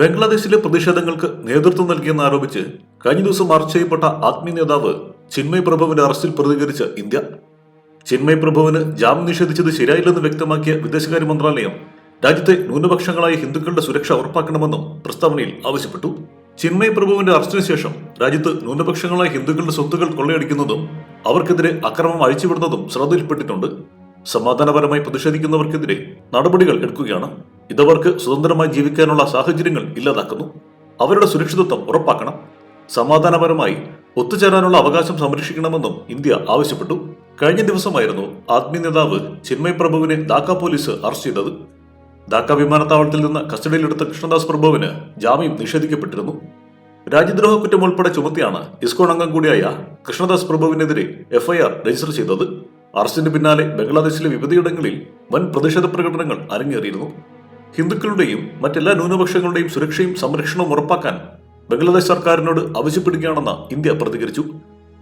ബംഗ്ലാദേശിലെ പ്രതിഷേധങ്ങൾക്ക് നേതൃത്വം നൽകിയെന്ന് ആരോപിച്ച് കഴിഞ്ഞ ദിവസം അറസ്റ്റ് ചെയ്യപ്പെട്ട ആത്മീയ നേതാവ് ചിന്മയ് പ്രഭുവിന്റെ അറസ്റ്റിൽ പ്രതികരിച്ച ഇന്ത്യ. ചിന്മയ് പ്രഭുവിന് ജാമ്യം നിഷേധിച്ചത് ശരിയായില്ലെന്ന് വ്യക്തമാക്കിയ വിദേശകാര്യ മന്ത്രാലയം രാജ്യത്തെ ന്യൂനപക്ഷങ്ങളായ ഹിന്ദുക്കളുടെ സുരക്ഷ ഉറപ്പാക്കണമെന്നും പ്രസ്താവനയിൽ ആവശ്യപ്പെട്ടു. ചിന്മയ് പ്രഭുവിന്റെ അറസ്റ്റിന് ശേഷം രാജ്യത്ത് ന്യൂനപക്ഷങ്ങളായ ഹിന്ദുക്കളുടെ സ്വത്തുക്കൾ കൊള്ളയടിക്കുന്നതും അവർക്കെതിരെ അക്രമം അഴിച്ചുവിടുന്നതും ശ്രദ്ധയിൽപ്പെട്ടിട്ടുണ്ട്. സമാധാനപരമായി പ്രതിഷേധിക്കുന്നവർക്കെതിരെ നടപടികൾ എടുക്കുകയാണ്. ഇതവർക്ക് സ്വതന്ത്രമായി ജീവിക്കാനുള്ള സാഹചര്യങ്ങൾ ഇല്ലാതാക്കുന്നു. അവരുടെ സുരക്ഷിതത്വം ഉറപ്പാക്കണം. സമാധാനപരമായി ഒത്തുചേരാനുള്ള അവകാശം സംരക്ഷിക്കണമെന്നും ഇന്ത്യ ആവശ്യപ്പെട്ടു. കഴിഞ്ഞ ദിവസമായിരുന്നു ആത്മീയ നേതാവ് ചിന്മയ് പ്രഭുവിനെ ധാക്ക പോലീസ് അറസ്റ്റ് ചെയ്തത്. ധാക്ക വിമാനത്താവളത്തിൽ നിന്ന് കസ്റ്റഡിയിലെടുത്ത കൃഷ്ണദാസ് പ്രഭുവിന് ജാമ്യം നിഷേധിക്കപ്പെട്ടിരുന്നു. രാജ്യദ്രോഹ കുറ്റം ഉൾപ്പെടെ ചുമത്തിയാണ് ഇസ്കോൺ അംഗം കൂടിയായ കൃഷ്ണദാസ് പ്രഭുവിനെതിരെ എഫ്ഐആർ രജിസ്റ്റർ ചെയ്തത്. അറസ്റ്റിന് പിന്നാലെ ബംഗ്ലാദേശിലെ വിവിധയിടങ്ങളിൽ വൻ പ്രതിഷേധ പ്രകടനങ്ങൾ അരങ്ങേറിയിരുന്നു. ഹിന്ദുക്കളുടെയും മറ്റെല്ലാ ന്യൂനപക്ഷങ്ങളുടെയും സുരക്ഷയും സംരക്ഷണവും ഉറപ്പാക്കാൻ ബംഗ്ലാദേശ് സർക്കാരിനോട് ആവശ്യപ്പെടുകയാണെന്ന് ഇന്ത്യ പ്രതികരിച്ചു.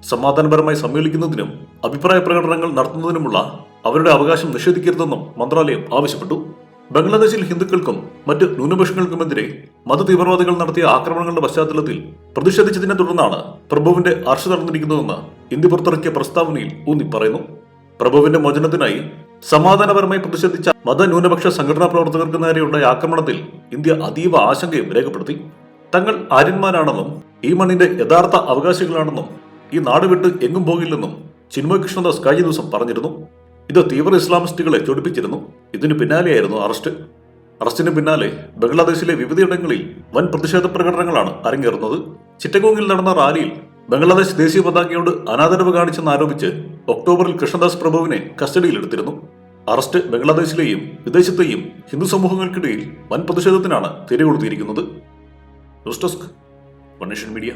സമാധാനപരമായി സമ്മേളിക്കുന്നതിനും അഭിപ്രായ പ്രകടനങ്ങൾ നടത്തുന്നതിനുമുള്ള അവരുടെ അവകാശം നിഷേധിക്കരുതെന്നും മന്ത്രാലയം ആവശ്യപ്പെട്ടു. ബംഗ്ലാദേശിൽ ഹിന്ദുക്കൾക്കും മറ്റ് ന്യൂനപക്ഷങ്ങൾക്കുമെതിരെ മതതീവ്രവാദികൾ നടത്തിയ ആക്രമണങ്ങളുടെ പശ്ചാത്തലത്തിൽ പ്രതിഷേധിച്ചതിനെ തുടർന്നാണ് പ്രഭുവിന്റെ അർഷ നടന്നിരിക്കുന്നതെന്ന് ഇന്ത്യ പുറത്തിറക്കിയ പ്രസ്താവനയിൽ ഊന്നി പറയുന്നു പ്രഭുവിന്റെ മോചനത്തിനായി സമാധാനപരമായി പ്രതിഷേധിച്ച മതന്യൂനപക്ഷ സംഘടനാ പ്രവർത്തകർക്ക് നേരെയുണ്ടായ ആക്രമണത്തിൽ ഇന്ത്യ അതീവ ആശങ്കയും രേഖപ്പെടുത്തി. തങ്ങൾ ആര്യന്മാരാണെന്നും ഈ മണ്ണിന്റെ യഥാർത്ഥ അവകാശികളാണെന്നും ഈ നാട് വിട്ട് എങ്ങും പോകില്ലെന്നും ചിന്മയ കൃഷ്ണദാസ് കഴിഞ്ഞ ദിവസം പറഞ്ഞിരുന്നു. ഇത് തീവ്ര ഇസ്ലാമിസ്റ്റുകളെ ചൊടിപ്പിച്ചിരുന്നു. ഇതിനു പിന്നാലെയായിരുന്നു അറസ്റ്റ്. അറസ്റ്റിന് പിന്നാലെ ബംഗ്ലാദേശിലെ വിവിധയിടങ്ങളിൽ വൻ പ്രതിഷേധ പ്രകടനങ്ങളാണ് അരങ്ങേറുന്നത്. ചിറ്റഗോങ്ങിൽ നടന്ന റാലിയിൽ ബംഗ്ലാദേശ് ദേശീയ പതാകയോട് അനാദരവ് കാണിച്ചെന്ന് ആരോപിച്ച് ഒക്ടോബറിൽ കൃഷ്ണദാസ് പ്രഭുവിനെ കസ്റ്റഡിയിലെടുത്തിരുന്നു. അറസ്റ്റ് ബംഗ്ലാദേശിലെയും വിദേശത്തെയും ഹിന്ദു സമൂഹങ്ങൾക്കിടയിൽ വൻ പ്രതിഷേധത്തിനാണ് തിരികൊളുത്തിയിരിക്കുന്നത് ന്യൂസ് ഡെസ്ക് മീഡിയ.